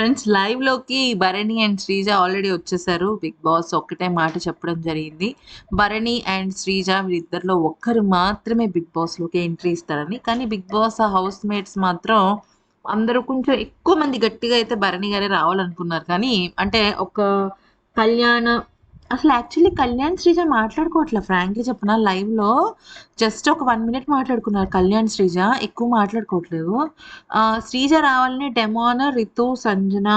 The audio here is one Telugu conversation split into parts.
ఫ్రెండ్స్ లైవ్‌లోకి భరణి అండ్ శ్రీజ ఆల్రెడీ వచ్చేసారు. బిగ్ బాస్ ఒక్కటే మాట చెప్పడం జరిగింది. భరణి అండ్ శ్రీజ వీరిద్దరిలో ఒక్కరు మాత్రమే బిగ్ బాస్‌లోకి ఎంట్రీ ఇస్తారని. కానీ బిగ్ బాస్ హౌస్ మేట్స్ మాత్రం అందరూ కొంచెం ఎక్కువ మంది గట్టిగా అయితే భరణి గారే రావాలనుకున్నారు. కానీ అంటే ఒక కళ్యాణ అసలు యాక్చువల్లీ కళ్యాణ్, శ్రీజ మాట్లాడుకోవట్లే ఫ్రాంక్లీ చెప్పిన లైవ్‌లో జస్ట్ ఒక వన్ మినిట్ మాట్లాడుకున్నారు కళ్యాణ్, శ్రీజ. ఎక్కువ మాట్లాడుకోవట్లేదు. శ్రీజ రావాలని డెమోన రితు, సంజన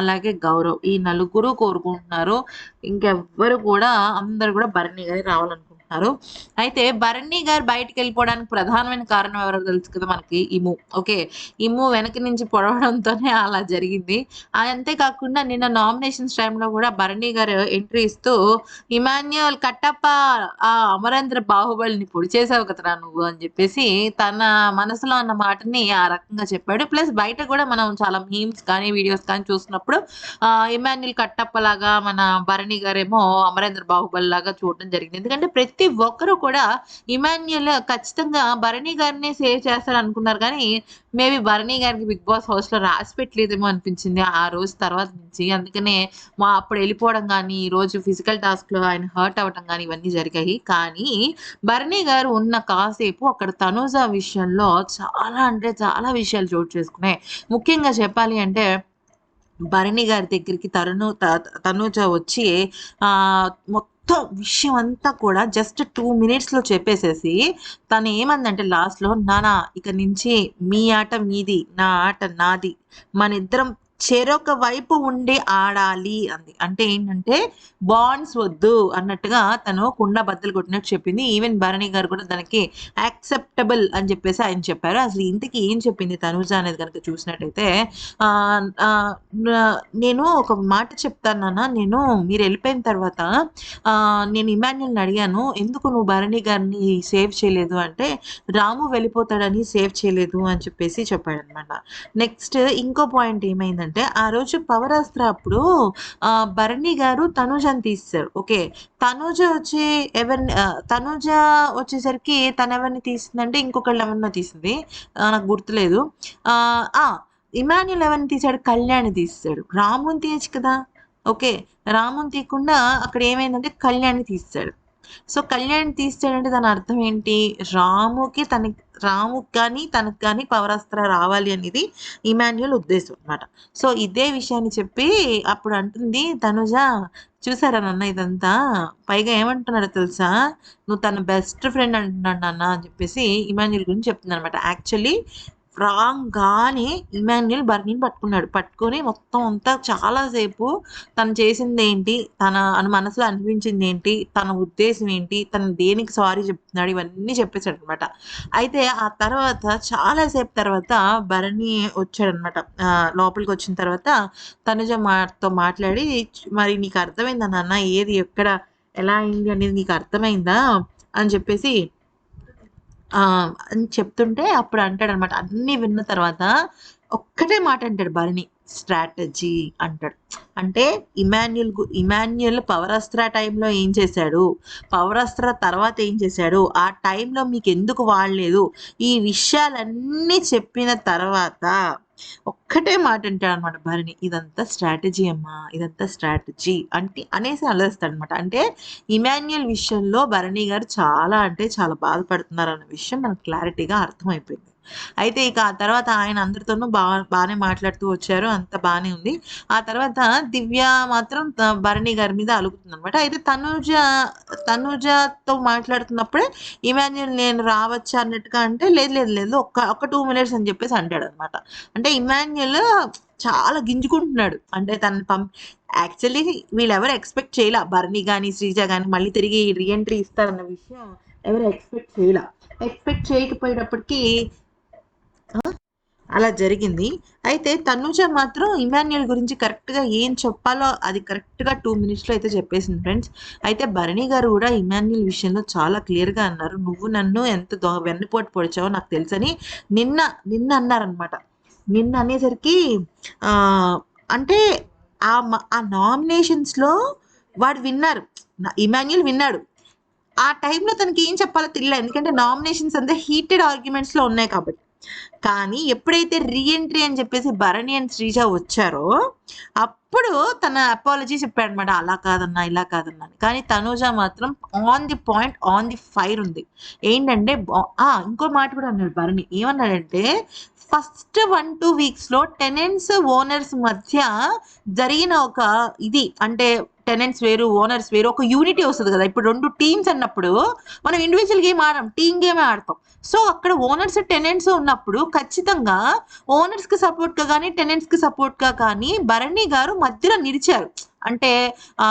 అలాగే గౌరవ్ ఈ నలుగురు కోరుకుంటున్నారు. ఇంకెవ్వరు కూడా అందరూ కూడా భరణి గారి రావాలనుకుంటున్నారు. అయితే భరణి గారు బయటికెళ్ళిపోవడానికి ప్రధానమైన కారణం ఎవరో తెలుసు కదా మనకి ఇము. ఓకే. ఇము వెనక నుంచి పొడవడంతోనే అలా జరిగింది. అంతేకాకుండా అంతే కాకుండా నిన్న నామినేషన్స్ టైంలో కూడా భరణి గారు ఎంట్రీ ఇస్తూ ఇమాన్యుల్ కట్టప్ప ఆ అమరేంద్ర బాహుబలిని పొడి చేసావు కదరా నువ్వు అని చెప్పేసి తన మనసులో ఉన్న మాటని ఆ రకంగా చెప్పాడు. ప్లస్ బయట కూడా మనం చాలా మీమ్స్ కానీ, వీడియోస్ కానీ చూసినప్పుడు ఆ ఇమాన్యుల్ కట్టప్ప లాగా మన భరణి గారేమో అమరేంద్ర బాహుబలి లాగా చూడడం జరిగింది. ఎందుకంటే ప్రతి ప్రతి ఒక్కరు కూడా ఇమాన్యుల్ ఖచ్చితంగా భరణి గారినే సేవ్ చేస్తాడనుకున్నారు కానీ మేబీ భరణి గారికి బిగ్ బాస్ హౌస్‌లో రాసి పెట్టలేదేమో అనిపించింది ఆ రోజు తర్వాత నుంచి. అందుకనే మా అప్పుడు వెళ్ళిపోవడం కానీ ఈరోజు ఫిజికల్ టాస్క్‌లో ఆయన హర్ట్ అవ్వడం కానీ ఇవన్నీ జరిగాయి. కానీ భరణి గారు ఉన్న కాసేపు అక్కడ తనుజ విషయంలో చాలా అంటే చాలా విషయాలు చోటు చేసుకున్నాయి. ముఖ్యంగా చెప్పాలి అంటే భరణి గారి దగ్గరికి తరుణు త తనూజ వచ్చి ఆహ్, మొత్తం విషయం అంతా కూడా జస్ట్ టూ మినిట్స్‌లో చెప్పేసేసి తను ఏమందంటే లాస్ట్‌లో నానా ఇక నుంచి మీ ఆట మీది. నా ఆట నాది. మన ఇద్దరం చెరొక వైపు ఉండి ఆడాలి అంది. అంటే ఏంటంటే బాండ్స్ వద్దు అన్నట్టుగా తను కుండ బద్దలు కొట్టినట్టు చెప్పింది. ఈవెన్ భరణి గారు కూడా దానికి యాక్సెప్టబుల్ అని చెప్పేసి ఆయన చెప్పారు. అసలు ఇంతకి ఏం చెప్పింది తనుజ అనేది కనుక చూసినట్టయితే నేను ఒక మాట చెప్తాను నాన్న. నేను మీరెళ్ళిపోయిన తర్వాత నేను ఇమాన్యుల్ని అడిగాను. ఎందుకు నువ్వు భరణి గారిని సేవ్ చేయలేదు అంటే రాము వెళ్ళిపోతాడని సేవ్ చేయలేదు అని చెప్పేసి చెప్పాడనమాట. నెక్స్ట్ ఇంకో పాయింట్ ఏమైందంటే ఆ రోజు పవరాస్త్ర అప్పుడు భరణి గారు తనూజని తీస్తారు ఓకే. తనూజ వచ్చి ఎవరిని ఆహ్, తనూజ వచ్చేసరికి ఎవరిని తీసిందంటే ఇంకొకళ్ళు ఎవరినో తీసింది. నాకు గుర్తులేదు. ఇమాన్యుల్ ఆ! ఎవరిని తీసాడు? కళ్యాణ్ తీస్తాడు రాముని తీయచ్చు కదా! ఓకే. రాముని తీయకుండా అక్కడ ఏమైందంటే కళ్యాణ్ తీస్తాడు సో, కళ్యాణ్ తీసేసాడంటే దాని అర్థం ఏంటి? రాముకి తనకి రాముకి కానీ తనకు కానీ పవరాస్త్ర రావాలి అనేది ఇమాన్యుల్ ఉద్దేశం అన్నమాట. సో, ఇదే విషయాన్ని చెప్పి అప్పుడు అంటుంది తనుజ చూసారా నాన్న ఇదంతా? పైగా ఏమంటున్నాడో తెలుసా? నువ్వు తన బెస్ట్ ఫ్రెండ్ అంటున్నాడు నాన్న అని చెప్పేసి ఇమాన్యుల్ గురించి చెప్తుందనమాట. యాక్చువల్లీ రాంగానే ఇమాన్యుల్ బర్నీని పట్టుకున్నాడు. పట్టుకొని మొత్తం అంతా చాలాసేపు తను చేసింది ఏంటి తన మనసులో మనసులో అనిపించిందేంటి? తన ఉద్దేశం ఏంటి? తను దేనికి సారీ చెప్తున్నాడు? ఇవన్నీ చెప్పేసాడనమాట. అయితే ఆ తర్వాత చాలాసేపు తర్వాత భరణి వచ్చాడనమాట. లోపలికి వచ్చిన తర్వాత తనుజ మాతో మాట్లాడి మరి నీకు అర్థమైందా నాన్న? ఏది ఎక్కడ ఎలా అయింది అనేది నీకు అర్థమైందా? అని చెప్పేసి అని చెప్తుంటే అప్పుడు అంటాడు అనమాట అన్నీ విన్న తర్వాత ఒక్కటే మాట అంటాడు భరణి. స్ట్రాటజీ అంటాడు. అంటే ఇమాన్యుల్ గు పవరస్త్ర పవరాస్త్ర ఏం చేశాడు? పవరాస్త్ర తర్వాత ఏం చేశాడు? ఆ టైంలో మీకు ఎందుకు వాడలేదు? ఈ విషయాలన్నీ చెప్పిన తర్వాత ఒక్కటే మాట అంటాడనమాట భరణి. ఇదంతా స్ట్రాటజీ అమ్మా. ఇదంతా స్ట్రాటజీ అంటే అనేసి అనేస్తాడనమాట. అంటే ఇమాన్యుయల్ విషయంలో భరణి గారు చాలా అంటే చాలా బాధపడుతున్నారు అన్న విషయం మనకు క్లారిటీగా అర్థమైపోయింది. అయితే ఇక ఆ తర్వాత ఆయన అందరితోనూ బా బాగానే మాట్లాడుతూ వచ్చారు. అంత బానే ఉంది. ఆ తర్వాత దివ్య మాత్రం భరణి గారి మీద అలుగుతుందనమాట. అయితే తనూజ తనూజతో మాట్లాడుతున్నప్పుడే ఇమాన్యుల్ నేను రావచ్చా అన్నట్టుగా అంటే లేదు లేదు లేదు ఒక్క ఒక టూ మినిట్స్ అని చెప్పేసి అంటాడు అనమాట అంటే ఇమాన్యుల్ చాలా గింజుకుంటున్నాడు. అంటే తను పం యాక్చువల్లీ వీళ్ళెవరు ఎక్స్‌పెక్ట్ చేయలే భరణి గాని, శ్రీజ కానీ మళ్ళీ తిరిగి రీ ఎంట్రీ ఇస్తారన్న విషయం ఎవరు ఎక్స్‌పెక్ట్ చేయలే ఎక్స్‌పెక్ట్ చేయకపోయేటప్పటికి అలా జరిగింది. అయితే తనుజ మాత్రం ఇమాన్యుయల్ గురించి కరెక్ట్‌గా ఏం చెప్పాలో అది కరెక్ట్‌గా టూ మినిట్స్‌లో అయితే చెప్పేసింది ఫ్రెండ్స్. అయితే భరణి గారు కూడా ఇమాన్యుయల్ విషయంలో చాలా క్లియర్‌గా అన్నారు. నువ్వు నన్ను ఎంత దో వెన్నుపోటు పొడిచావో నాకు తెలుసని నిన్న నిన్న అన్నారనమాట. నిన్న అనేసరికి అంటే ఆ ఆ నామినేషన్స్‌లో వాడు విన్నారు. ఇమాన్యుయల్ విన్నాడు. ఆ టైంలో తనకి ఏం చెప్పాలో తెలియలే. ఎందుకంటే నామినేషన్స్ అంతా హీటెడ్ ఆర్గ్యుమెంట్స్‌లో ఉన్నాయి కాబట్టి. కానీ ఎప్పుడైతే రీఎంట్రీ అని చెప్పేసి భరణి అండ్ శ్రీజ వచ్చారో అప్పుడు తన అపాలజీ చెప్పాడు అనమాట అలా కాదన్నా ఇలా కాదన్నా అని. కానీ తనూజ మాత్రం on the point on the fire ఉంది ఏంటంటే ఆ, ఇంకో మాట కూడా అన్నాడు భరణి ఏమన్నాడంటే ఫస్ట్ వన్ టూ వీక్స్లో టెనెంట్స్ ఓనర్స్ మధ్య జరిగిన ఒక ఇది అంటే టెనెంట్స్ వేరు ఓనర్స్ వేరు ఒక యూనిటీ వస్తుంది కదా. ఇప్పుడు రెండు టీమ్స్ అన్నప్పుడు మనం ఇండివిజువల్ గేమ్ ఆడం టీమ్ గేమ్ ఆడతాం. సో అక్కడ ఓనర్స్ టెనెంట్స్ ఉన్నప్పుడు ఖచ్చితంగా ఓనర్స్కి సపోర్ట్గా కానీ టెనెంట్స్కి సపోర్ట్గా కానీ భరణి గారు మధ్యలో నిలిచారు. అంటే ఆ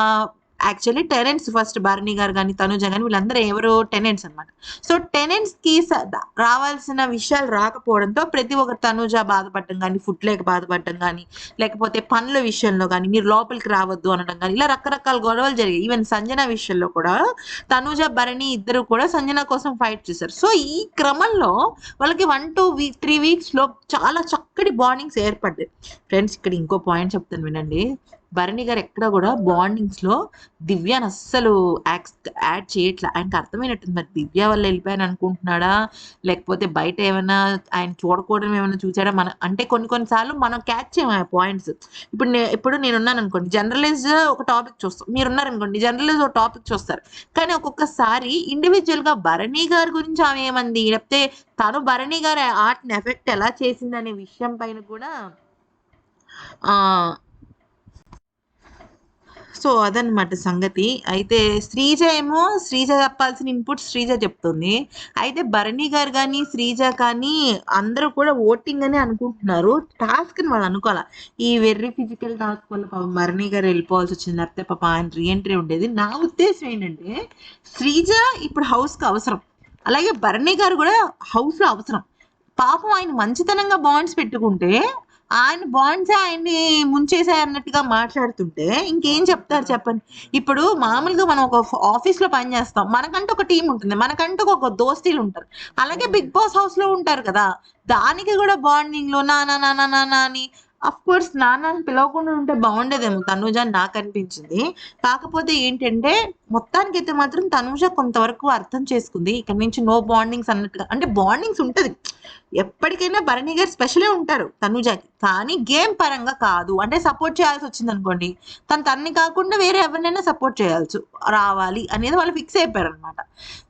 actually tenants first Bharani garu కానీ తనుజ కానీ వీళ్ళందరూ ఎవరు టెనెంట్స్ అనమాట సో టెనెంట్స్కి స- రావాల్సిన విషయాలు రాకపోవడంతో ప్రతి ఒక్క తనుజ బాధపడటం కానీ ఫుడ్ లేక బాధపడటం కానీ లేకపోతే పనుల విషయంలో కానీ మీరు లోపలికి రావద్దు అనడం కానీ ఇలా రకరకాల గొడవలు జరిగాయి. ఈవెన్ సంజన విషయంలో కూడా తనుజ భరణి ఇద్దరు కూడా సంజన కోసం ఫైట్ చేశారు. సో ఈ క్రమంలో వాళ్ళకి వన్ టూ వీక్ త్రీ వీక్స్లో చాలా చక్కటి బాండింగ్స్ ఏర్పడ్డాయి. ఫ్రెండ్స్ ఇక్కడ ఇంకో పాయింట్ చెప్తాను వినండి. భరణి గారు ఎక్కడ కూడా బాండింగ్స్లో దివ్యాని అస్సలు యాడ్ చేయట్లే. ఆయనకి అర్థమైనట్టుంది. మరి దివ్య వల్ల వెళ్ళిపోయాను అనుకుంటున్నాడా? లేకపోతే బయట ఏమైనా ఆయన చూడకూడదు ఏమైనా చూసాడా మన అంటే కొన్ని కొన్నిసార్లు మనం క్యాచ్ చేయము ఆ పాయింట్స్ ఇప్పుడు నే ఇప్పుడు నేను ఉన్నాను అనుకోండి. జనరలైజ్ ఒక టాపిక్ చూస్తాం. మీరు ఉన్నారనుకోండి జనరలైజ్ ఒక టాపిక్ చూస్తారు. కానీ ఒక్కొక్కసారి ఇండివిజువల్గా భరణి గారి గురించి ఆమె ఏమంది? లేకపోతే తను భరణి గారి ఆర్ట్ని ఎఫెక్ట్ ఎలా చేసింది అనే విషయం పైన కూడా ఆ సో అదనమాట సంగతి. అయితే శ్రీజ ఏమో శ్రీజ చెప్పాల్సిన ఇన్పుట్ శ్రీజ చెప్తుంది. అయితే భరణి గారు కానీ శ్రీజ కానీ అందరూ కూడా ఓటింగ్ అని అనుకుంటున్నారు. టాస్క్ అని వాళ్ళు అనుకోవాలి? ఈ వెర్రి ఫిజికల్ టాస్క్ వల్ల పాపం భరణి గారు వెళ్ళిపోవాల్సి వచ్చింది. లేకపోతే పాప ఆయన రీఎంట్రీ ఉండేది. నా ఉద్దేశం ఏంటంటే శ్రీజ ఇప్పుడు హౌస్కి అవసరం. అలాగే భరణి గారు కూడా హౌస్లో అవసరం. పాపం ఆయన మంచితనంగా బాండ్స్ పెట్టుకుంటే ఆయన బాండ్స్ ఆయన్ని ముంచేసాయన్నట్టుగా మాట్లాడుతుంటే ఇంకేం చెప్తారు చెప్పండి? ఇప్పుడు మామూలుగా మనం ఒక ఆఫీస్లో పని చేస్తాం. మనకంటూ ఒక టీం ఉంటుంది. మనకంటూ ఒక దోస్తీలు ఉంటారు. అలాగే బిగ్ బాస్ హౌస్లో ఉంటారు కదా! దానికి కూడా బాండింగ్లో నా నా నా నా నా నా అని. అఫ్ కోర్స్ నాన్న అని పిలవకుండా ఉంటే బాగుండేదేమో తనుజ అని నాకు అనిపించింది. కాకపోతే ఏంటంటే మొత్తానికి అయితే మాత్రం తనుజ కొంతవరకు అర్థం చేసుకుంది. ఇక్కడ నుంచి నో బాండింగ్స్ అన్నట్టుగా. అంటే బాండింగ్స్ ఉంటది. ఎప్పటికైనా భరణి గారు స్పెషలే ఉంటారు తనుజకి. కానీ గేమ్ పరంగా కాదు. అంటే సపోర్ట్ చేయాల్సి వచ్చింది అనుకోండి తను తన్ని కాకుండా వేరే ఎవరినైనా సపోర్ట్ చేయాల్సి రావాలి అనేది వాళ్ళు ఫిక్స్ అయిపోయారు అనమాట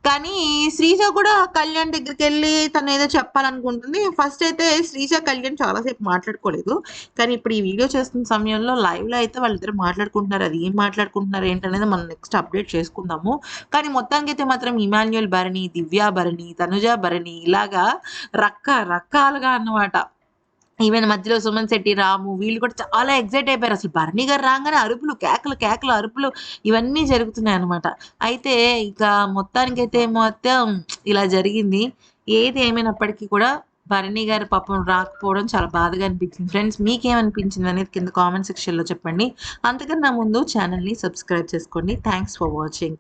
కానీ శ్రీజ కూడా కళ్యాణ్ దగ్గరికి వెళ్ళి తను ఏదో చెప్పాలనుకుంటుంది. ఫస్ట్ అయితే శ్రీజ కళ్యాణ్ చాలాసేపు మాట్లాడుకోలేదు. కానీ ఇప్పుడు ఈ వీడియో చేస్తున్న సమయంలో లైవ్లో అయితే వాళ్ళిద్దరు మాట్లాడుకుంటున్నారు. అది ఏం మాట్లాడుకుంటున్నారు ఏంటనేది మనం నెక్స్ట్ అప్డేట్ చేసుకుందాము. కానీ మొత్తానికి అయితే మాత్రం ఇమాన్యుయల్ భరణి దివ్యా భరణి తనుజ భరణి ఇలాగా రక్క రకాలుగా అన్నమాట. ఈవెన్ మధ్యలో సుమన్ శెట్టి రాము వీళ్ళు కూడా చాలా ఎగ్జైట్ అయిపోయారు. అసలు భరణి గారు రాగానే అరుపులు కేకలు కేకలు అరుపులు ఇవన్నీ జరుగుతున్నాయి అనమాట అయితే ఇక మొత్తానికైతే మొత్తం ఇలా జరిగింది. ఏది ఏమైనప్పటికీ కూడా భరణి గారి పాపం రాకపోవడం చాలా బాధగా అనిపించింది. ఫ్రెండ్స్ మీకేమనిపించింది అనేది కింద కామెంట్ సెక్షన్లో చెప్పండి. అంతకన్నా ముందు ఛానల్ని సబ్స్క్రైబ్ చేసుకోండి. Thanks for watching